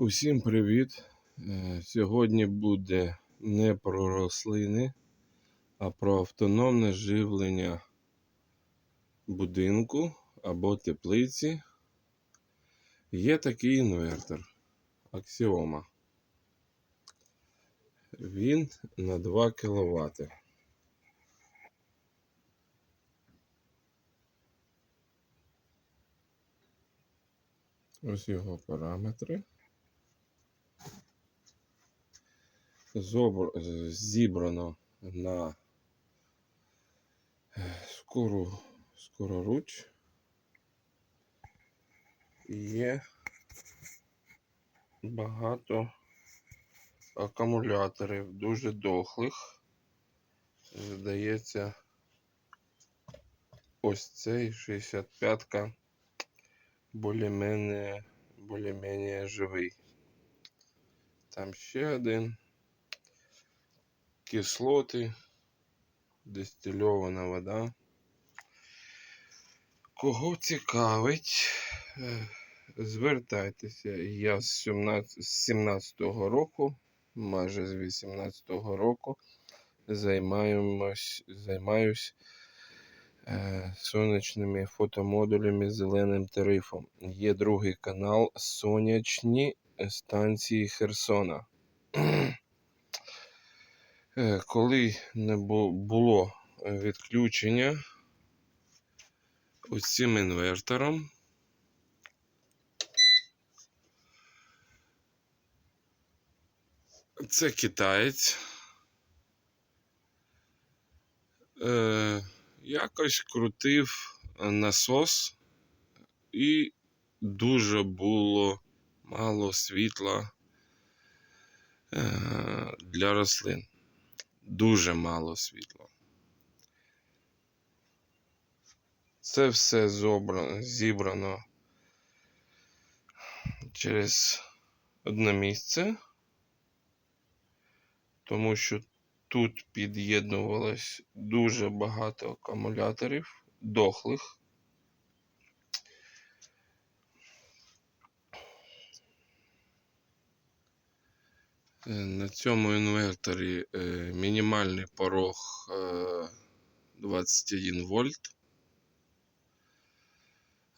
Усім привіт! Е, Сьогодні буде не про рослини, а про автономне живлення будинку або теплиці. Є такий інвертор Аксіома. Він на 2 кВт. Ось його параметри. Зібрано на е, скору скороруч. Є багато акумуляторів, дуже дохлих. Здається, ось цей 65-ка більш-менш більш-менш живий. Там ще один кислоти, дистильована вода. Кого цікавить, е, звертайтеся. Я з 17 з 17-го року, майже з 18-го року, займаємось, займаюсь е, сонячними фотомодулями з зеленим тарифом. Є другий канал Сонячні станції Херсона. Е, Коли не було відключення ось цим інвертором, це китаєць. Е, якось крутив насос і дуже було мало світла е, для рослин. Дуже мало світла. Це все зобрано, зібрано через одне місце, тому що тут під'єднувалось дуже багато акумуляторів дохлих. На цьому інверторі е, мінімальний порог е, 21 вольт.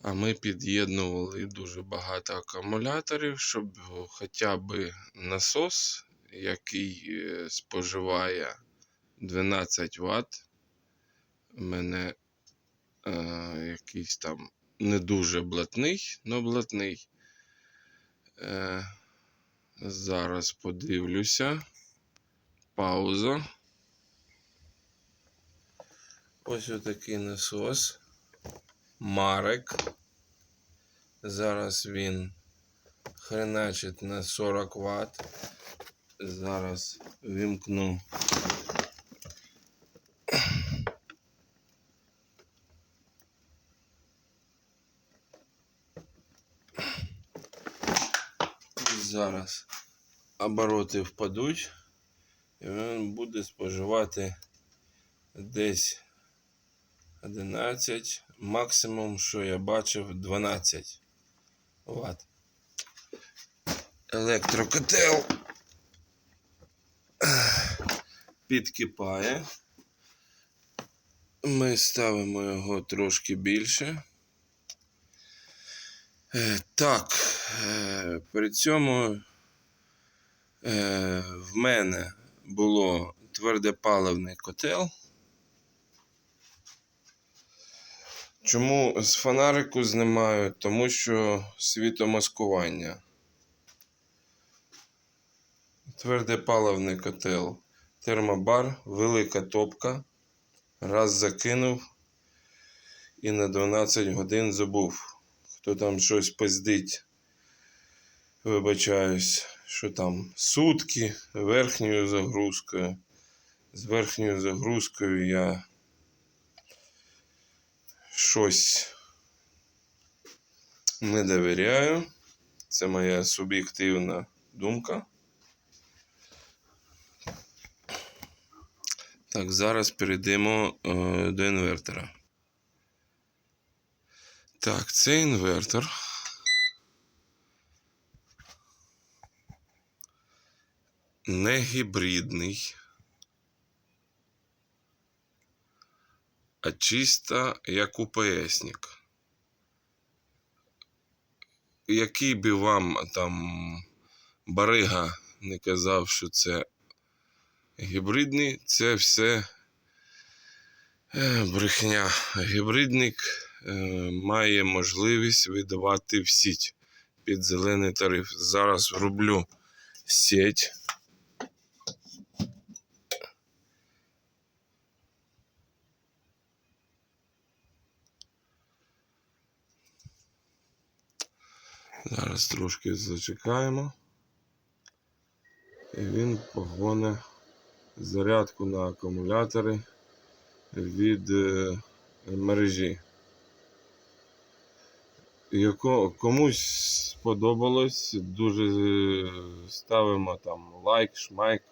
А ми під'єднували дуже багато акумуляторів, щоб хоча б насос, який е, споживає 12 Вт, у мене е, якийсь там не дуже блатний, але блатний. Е, Зараз подивлюся. Пауза. Ось отакий насос. Марек. Зараз він хреначить на 40 Вт. Зараз вімкну. Зараз обороти впадуть, і він буде споживати десь 11, максимум, що я бачив, 12 Вт. Електрокотел підкипає. Ми ставимо його трошки більше. Е, Так, при цьому е, в мене було твердопаливний котел. Чому з фонарику знімаю? Тому що світомаскування. Твердопаливний котел. Термобар, велика топка. Раз закинув і на 12 годин забув. Хто там щось пиздить, вибачаюсь, що там сутки верхньою загрузкою. З верхньою загрузкою я щось не довіряю. Це моя суб'єктивна думка. Так, зараз перейдемо е, до інвертора. Так, це інвертор. Не гібридний, а чисто як УПСник. Який би вам там барига не казав, що це гібридний, це все е, брехня. Гібридник е, має можливість видавати в сіть під зелений тариф. Зараз врублю сеть. Зараз трошки зачекаємо. І він погоне зарядку на акумулятори від е, мережі. Яко, комусь сподобалось, дуже е, ставимо там лайк, шмайк.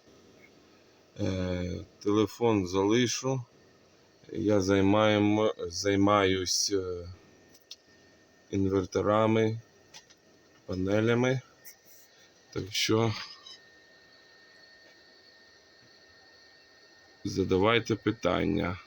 Е, телефон залишу. Я займаємо, займаюсь інверторами, панелями. Так що задавайте питання.